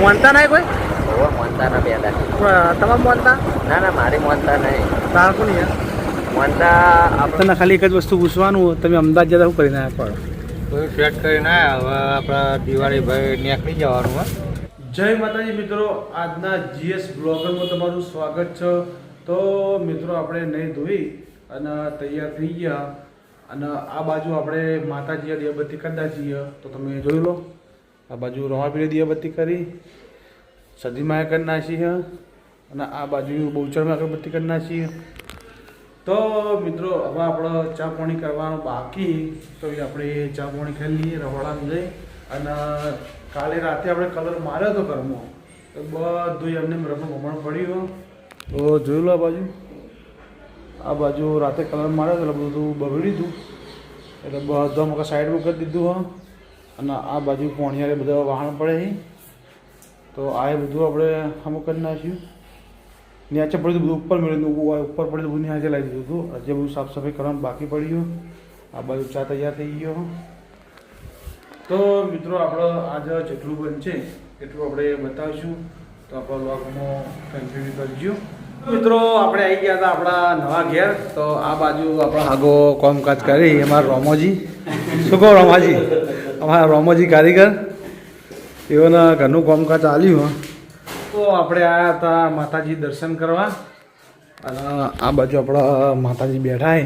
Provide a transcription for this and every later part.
મોનતા નહીં કોઈ? ઓવર મોનતા ના પેદા પણ મોનતા? ના ના મારી મોનતા નહીં. તાર કોની યાર. મોનતા આપણે તને ખાલી એક જ વસ્તુ પૂછવાનું તમે અમદાવાદ જતા શું કરીને આવ્યા પડો? સેટ કરીને આવ્યા હવે આપણા દિવાળી ભાઈ નીકળી જવાનું જય માતાજી મિત્રો આજના જીએસ બ્લોગરમાં તમારું સ્વાગત છે. તો મિત્રો આપણે નહીં ધોઈ અને તૈયાર થઈ ગયા. અને આ બાજુ આપણે માતાજીએ બધી કરતા છીએ તો તમે જોઈ લો. આ બાજુ રવાપીને દિયાબત્તી કરી સદીમાં કરી નાખી અને આ બાજુ બહુચરમાં અગરબત્તી કરી નાખી તો મિત્રો, હવે આપણે ચા પાણી કરવાનું બાકી. તો આપણે ચા પાણી ખાઈ લઈએ, રવાડામાં જઈ, અને કાલે રાતે આપણે કલર માર્યો હતો ઘરમાં તો બધું એમને રમણ ભમણ પડ્યું તો જોયું આ બાજુ. આ બાજુ રાતે કલર માર્યો એટલે બધું બગડી દીધું. એટલે બધા મકા સાઈડમાં કરી દીધું હા. અને આ બાજુ પોણિયારે બધા વાહન પડે છે. તો આ બધું આપણે અમુક કરી નાખ્યું. નીચે પડ્યું બધું ઉપર મેળવ્યું ઉપર પડ્યું બધું નીચે લાવી દીધું હતું. હજી બધું સાફ સફાઈ કરવાનું બાકી પડ્યું. આ બાજુ ચા તૈયાર થઈ ગયો. તો મિત્રો, આપણે આજે જેટલું બનશે એટલું આપણે બતાવીશું. તો આપણા લોગમાં કન્ટિન્યુ કરજો. મિત્રો, આપણે આવી ગયા હતા આપણા નવા ઘેર. તો આ બાજુ આપણા આગો કામકાજ કરી. અમારા રોમોજી. શું કહો રોમાજી? અમારા રોમોજી કારીગર એઓના ઘરનું કામકાજ ચાલ્યું. તો આપણે આવ્યા હતા માતાજી દર્શન કરવા. અને આ બાજુ આપણા માતાજી બેઠા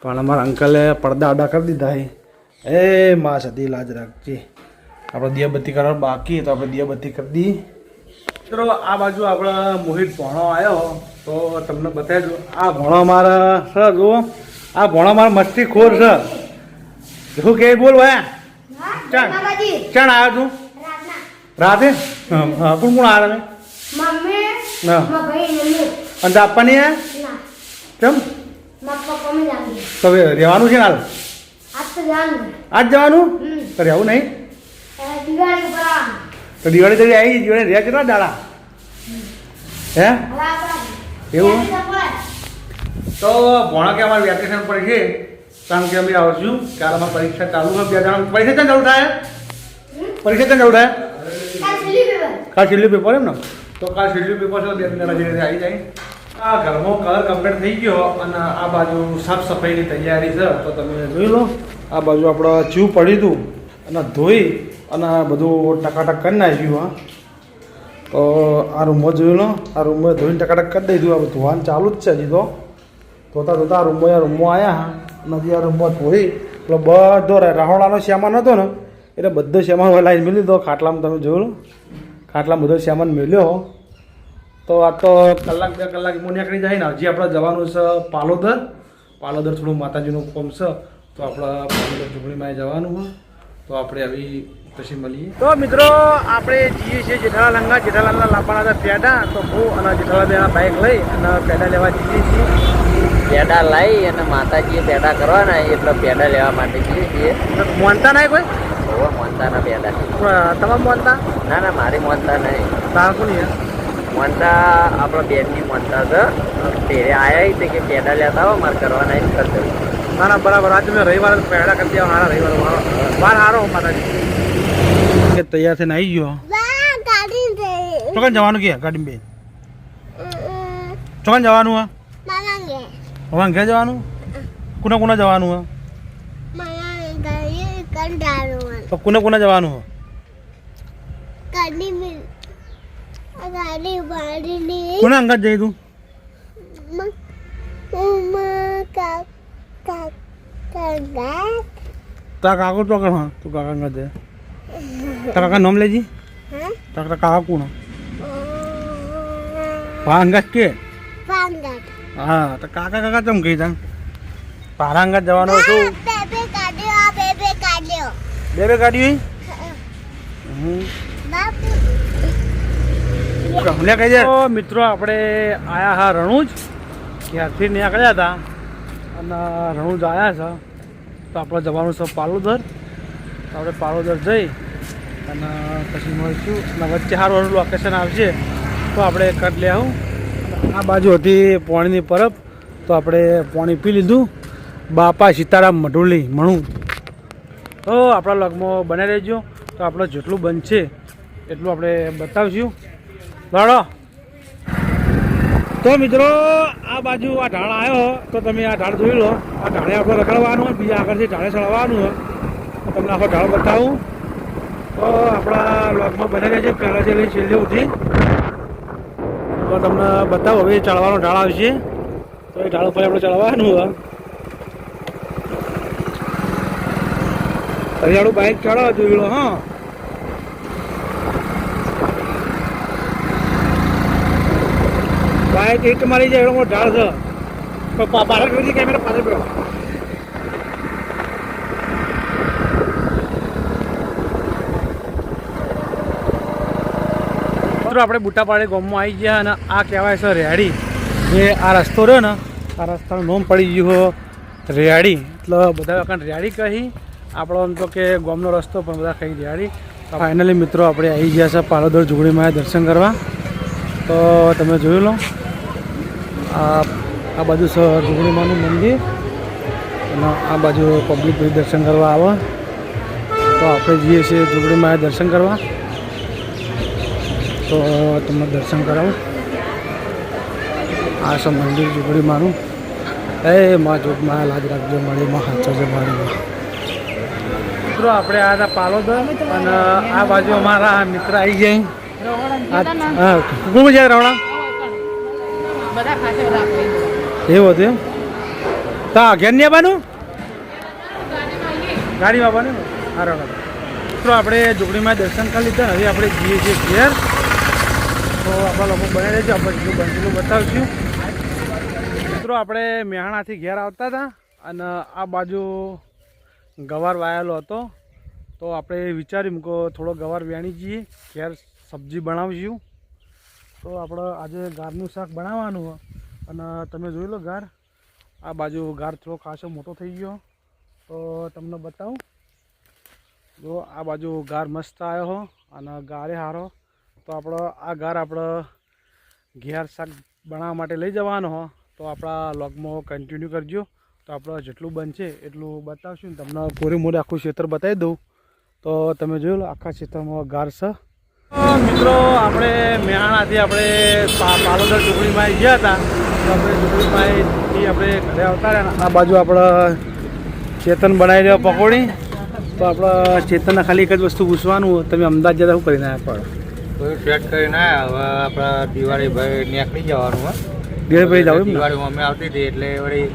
પણ અમારા અંકલે પડદા આડા કરી દીધા એ મા સતી લાજ રાખજે. આપણે દિયાબત્તી કરવા બાકી તો આપણે દિયાબત્તી કરી દઈએ. મિત્રો આ બાજુ આપણા મોહિત ભોણો આવ્યો તો તમને બતાવી દઉં, આ ભોણો મારા સર જુઓ. આ ભોણો મારા મસ્તી ખોર છે. શું કે બોલ ભાઈ. ચાલ ચાણ આવ્યો તું? રાતે હા હા કોણ કોણ આવે અને આપવાની હે? ના. કેમ? હવે રહેવાનું છે ને હાલ? આજ તો જાનું આજ જવાનું? તો રહેવું નહીં. તો દિવાળી તરી આવી દિવાળી રહ્યા કેટલા દાડા? હે? એવું? તો ભણા કે અમારે વેકેશન પડે છે? કારણ કે અમે આવશું કાલ અમારી પરીક્ષા ચાલુ છે બે જણા પરીક્ષા ક્યાં ચાલુ થાય? પરીક્ષા ક્યાં ચાલુ થાય? કાલ છેલ્લું પેપર. એમ ને? તો કાલ છેલ્લું પેપર છે બે જણા ધીરે આવી જાય. આ ઘરમાં કલર કમ્પ્લીટ થઈ ગયો અને આ બાજુ સાફ સફાઈની તૈયારી છે. તો તમે જોઈ લો આ બાજુ આપણે ચીવ પડ્યું હતું અને ધોઈ અને બધું ટકાટક કરી નાખ્યું હા. તો આ રૂમમાં જોઈ લો આ રૂમમાં ધોઈને ટકાટક કરી દીધું. આ ધોવાનું ચાલુ જ છે હજી તો. ધોતા ધોતા આ રૂમમાં આ રૂમમાં આવ્યા હા. અને હજી હોય એટલે બધો રાહોણાનો શ્યામાન હતો ને, એટલે બધો શ્યામાન લાઈન મેળવી દો ખાટલામાં તમે જોયું ખાટલામાં બધો શ્યામાન મેળ્યો તો આ તો કલાક બે કલાક હું નીકળી જાય ને, હજી આપણે જવાનું છે પાલોદર. પાલોદર થોડું માતાજીનું કોમ છે, તો આપણે પાલોદર ઝૂંપડીમાં જવાનું તો આપણે આવી પછી મળીએ. તો મિત્રો, આપણે જઈએ છીએ જેઠાલાલંગા જેઠાલાલના લાવવાના હતા પેડા તો હું અને જેઠાલાલ બાઇક લઈ અને પેડા લેવા જઈએ છીએ. પેડા લાવી અને માતાજીએ પેડા કરવાના એટલે પેડા લેવા માટે જઈએ છીએ. મોનતા નહીં કોઈ? ઓવર મોનતા ના પેદા પણ તમામ મોનતા? ના ના મારી મોનતા નહીં. તારું કોની મોનતા આપણા બેનની મોનતા છે. તેરે આયા તે કે પેડા લેતા હોય મારે કરવાના એ કરી દઉં ના ના બરાબર. આજે મેં રવિવારે પેડા કરી દેવા હારા રવિવારે મારો બાર હારો માતાજી. કે તૈયાર થઈને આવી ગયો. ચોકન જવાનું કે ગાડી બે ચોકન જવાનું હા? હવે ઘેર જવાનું? કુના કુના જવાનું હે તો કુના કુના જવાનું હે કુના અંગત જઈ તું? તારા કાકો ચોકન હા તું કાકા અંગત જાય. તારા કાકા નામ લેજી. તારા કાકા કોણ? પા અંગત કે? હા તો કાકા કાકા ચમ કહી તને પારાંગા જવાનો શું બેબે કાઢ્યો આ બેબે કાઢ્યો. બે બે ગાડી હમ. બાપુ. લે કહી દે મિત્રો આપણે આયા હા રણુજ. ક્યારથી નીકળ્યા હતા. અને રણુજ આવ્યા છે. તો આપણે જવાનું છે પાલોદર. તો આપણે પાલોદર જઈ અને પછી મળીશું. અને વચ્ચે સારું સારું લોકેશન આવશે. તો આપણે કરી લે આવું આ બાજુ હતી પોણીની પરબ, તો આપણે પોણી પી લીધું. બાપા સીતારામ મઢુલી, મણું. તો આપણા લગમાં બને રહેજો. તો આપણે જેટલું બનશે, એટલું આપણે બતાવશું. લડો તો મિત્રો, આ બાજુ આ ઢાળ આવ્યો, તો તમે આ ઢાળ જોઈ લો. આ ઢાળે આપણે રખડવાનું હોય, બીજા આગળથી ઢાળે ચડવાનું હોય. તો તમને આખો ઢાળ બતાવું. તો આપણા લોગમાં બને છે પહેલાં લઈ, છેલ્લે ઉઠી તો તમને બતાવો, હવે ચડવાનો ઢાળ આવશે. તો એ ઢાળ ઉપર આપણે ચડવાનું હરિયાળું બાઇક ચડો જોયેલો હા. બાઇક એક મારી જાય એનો ઢાળ છે. તો પા- પાછળ કેમેરા પાછળ પડ્યો. મિત્રો, આપણે બુટાપાડી ગામમાં આવી ગયા અને આ કહેવાય છે રેડી જે આ રસ્તો રહ્યો ને, આ રસ્તાનું નોમ પડી ગયું હો રેડી એટલે બધા વખત રેડી કહી, આપણો એમ તો કે ગામનો રસ્તો, પણ બધા કહી રેડી ફાઇનલી મિત્રો, આપણે આવી ગયા છે પાલોદર ઝુગડીમાં દર્શન કરવા. તો તમે જોઈ લો, આ આ બાજુ છે ઝુગડીમાનું મંદિર. અને આ બાજુ પબ્લિક દર્શન કરવા આવે. તો આપણે જઈએ છીએ ઝુગડીમાં દર્શન કરવા. તો તમને દર્શન કરાવું. આ છે મંદિર ઝુગડી મારું. એ માં જોગમાં લાજ રાખજો મળી માં હાચો છે મારી મિત્રો આપણે આ હતા પાલોદર અને આ બાજુ અમારા મિત્ર આવી ગયા ખૂબ જાય આપણે. એવું હતું એમ? તો ઘેર ને બાનું ગાડીમાં આવવાનું હા મિત્રો આપણે ઝુંપડીમાં દર્શન કરી લીધા. હવે આપણે જઈએ છીએ ઘેર. તો આપણા લોકો બને રહેજો. આપણે જેટલું બનતું મિત્રો, આપણે મહેણાથી ઘેર આવતા હતા અને આ બાજુ ગવાર વાયેલો હતો. તો આપણે વિચાર્યું કે થોડો ગવાર વેણી જઈએ, ઘેર સબ્જી બનાવીશું. તો આપણે આજે ગારનું શાક બનાવવાનું અને તમે જોઈ લો ગાર. આ બાજુ ગાર થોડો ખાસો મોટો થઈ ગયો. તો તમને બતાવું. જો આ બાજુ ગાર મસ્ત આવ્યો હો અને ગારે હારો. તો આપણો આ ઘર આપણો ઘેર શાક બનાવવા માટે લઈ જવાનો હો. તો આપણા લોગમાં કન્ટિન્યુ કરજો. તો આપણે જેટલું બનશે એટલું બતાવશું તમને પૂરી મોરે આખું ક્ષેત્ર બતાવી દઉં. તો તમે જોઈ આખા ક્ષેત્રમાં ઘર છે. મિત્રો, આપણે મેહાણાથી આપણે પાલોદર ટુકડીમાં ગયા હતા. તો આપણે ટુકડીમાંથી આપણે ઘરે આવતા રહ્યા આ બાજુ આપણે ચેતન બનાવી દેવા પકોડી. તો આપણે ચેતનને ખાલી એક જ વસ્તુ પૂછવાનું તમે અમદાવાદ જતા શું કરીને પડે કોઈ સેટ કરીને આવ્યા હવે આપણા દિવાળી ભાઈ નીકળી જવાનું હોય દિવાળી ભાઈ દિવાળી અમે આવતી હતી એટલે વળી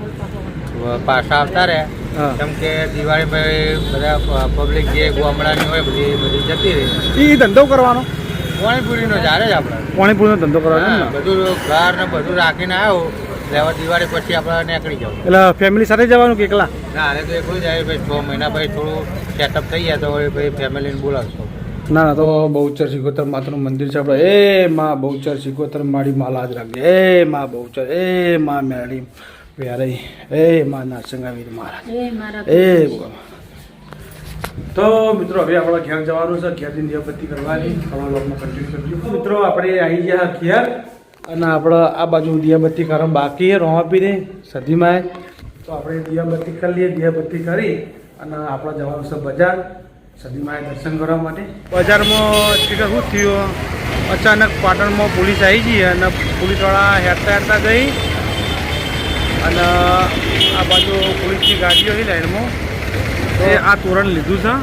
પાછા આવતા રહ્યા. કેમ કે દિવાળી ભાઈ બધા પબ્લિક જે ગામડાની હોય બધી બધી જતી રહી. એ ધંધો કરવાનો? પાણીપુરીનો ચાલે જ આપણે. પાણીપુરીનો ધંધો કરવાનો બધું ઘર ને બધું રાખીને આવ્યો એટલે દિવાળી પછી આપણે નીકળી જવું એટલે ફેમિલી સાથે જવાનું કે એકલા? ના અરે તો એકલું જાય ભાઈ છ મહિના પછી થોડું સેટઅપ થઈ જાય તો ભાઈ ફેમિલીને બોલાવશો. ના ના તો બહુચર શિકોતર માતાનું મંદિર છે આપણે. એ માં બહુચર શિકોતર મારી માલા જ રાખજે. એ માં બહુચર એ માં મેળી વ્યારી એ માં નાસંગાવીર મહારાજ. એ. તો મિત્રો હવે આપણે ઘેર જવાનું છે. ઘેરની નિયપત્તિ કરવાની. આપણા લોકમાં કન્ટિન્યુ કરજો મિત્રો આપણે આવી ગયા ઘેર. અને આપણે આ બાજુ દિયાબત્તી કરવા બાકી છે. રોમાપીને સધીમાં તો આપણે દિયાબત્તી કરી લઈએ. દિયાબત્તી કરી અને આપણે જવાનું છે બજાર. સદીમાં દર્શન કરવા માટે? બજારમાં ઠીક શું થયું? અચાનક પાટણમાં પોલીસ આવી ગઈ અને પોલીસવાળા હેરતા હેરતા ગઈ. અને આ બાજુ પોલીસની ગાડીઓ હતી લાઈનમાં. એ આ તોરણ લીધું છે.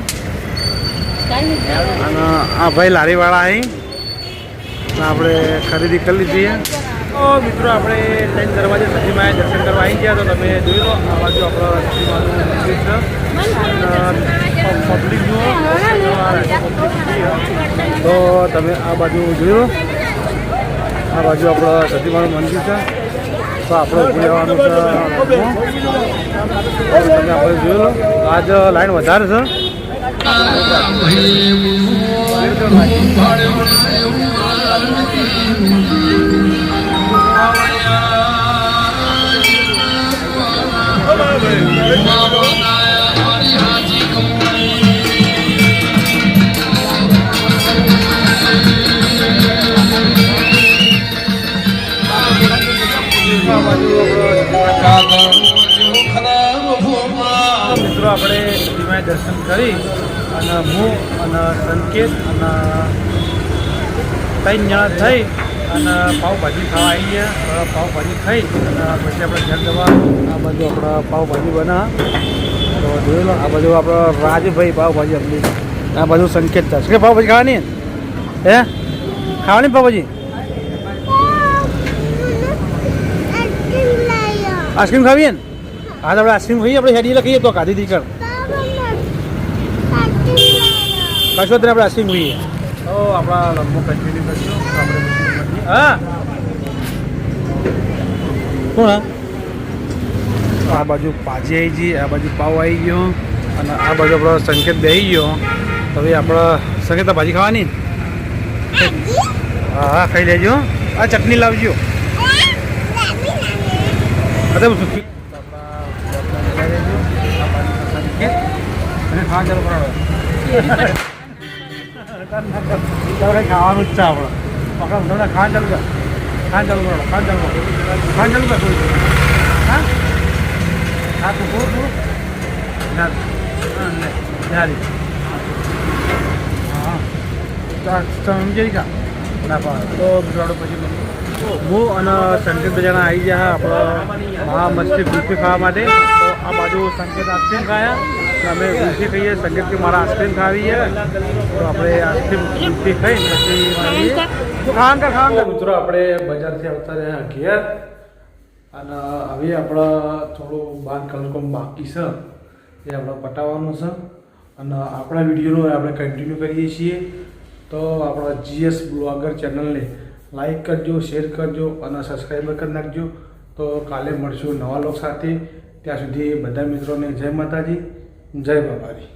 અને આ ભાઈ લારીવાળા અહીં. આપણે ખરીદી કરી લીધી તો મિત્રો આપણે ત્રણ દરવાજે સતીમાએ દર્શન કરવા આવી ગયા. તો તમે જોઈ લો આ બાજુ આપણો સતીમાનું મંદિર છે. તો તમે આ બાજુ જોયું? આ બાજુ આપણા સતીમાનું મંદિર છે. તો આપણે ઊભી રહેવાનું છે તમે આપણે જોયું. લો આજ લાઈન વધારે છે. મિત્રો કરી અને હું અને સંકેત અને ત્રણ જણા થઈ અને પાવભાજી ખાવા આવી ગયા. હવે પાવભાજી ખાઈ અને પછી આપણે ઘર જવા. આ બાજુ આપણે પાઉંભાજી બના તો જોયું આ બાજુ આપણો રાજભાઈ પાવભાજી આપણી આ બાજુ સંકેત છે. કે પાવભાજી ખાવાની? હે? ખાવાની પાવભાજી? આઈસ્ક્રીમ ખાવીએ ને હા તો આપણે આઈસ્ક્રીમ ખાઈએ આપણે હેડી લખીએ તો કાઢી દી કર આપણે અસીમ હોઈએ તો આપણા લંબો કન્ટિન્યુ કરશું આપણે હા. કોણ આ? બાજુ પાજી આવી ગઈ આ બાજુ પાવ આવી ગયો અને આ બાજુ આપણો સંકેત બેસી ગયો. હવે આપણે સંકેત ભાજી ખાવાની? હા હા ખાઈ લેજો. આ ચટણી લાવજો. અરે હું ચાલુ તારે ખાવાનું જ છે આપણે. પકડ તમને ખાન ચાલુ કર. ખાવા ચાલુ કરો ખાન ચાલુ કરો. ખાવા ચાલુ કર હા? હા, તું થોડું ના હા. લે સમજી કા ના તો પછી હું અને સંકેત બજાના આવી ગયા આપણા મહા મસ્તી ગુલ્ફી ખાવા માટે. તો આ બાજુ સંકેત આઈસ્ક્રીમ ખાયા અમે ગુલ્ફી ખાઈએ સંગીત કે મારા આઈસ્ક્રીમ ખાવી છે તો આપણે આઈસ્ક્રીમ ગુલ્ફી ખાઈ પછી ખાંગા કર. મિત્રો, આપણે બજારથી આવતા રહ્યા ઘેર. અને હવે આપણે થોડું બાર કલાક બાકી છે. એ આપણે પટાવવાનું છે. અને આપણા વિડીયોનો આપણે કન્ટિન્યુ કરીએ છીએ. તો આપણા જીએસ બ્લોગર ચેનલને લાઈક કરજો શેર કરજો અને સબસ્ક્રાઈબર કરી નાખજો. તો કાલે મળશું નવા લોક સાથે. ત્યાં સુધી બધા મિત્રોને જય માતાજી. જય બાબારી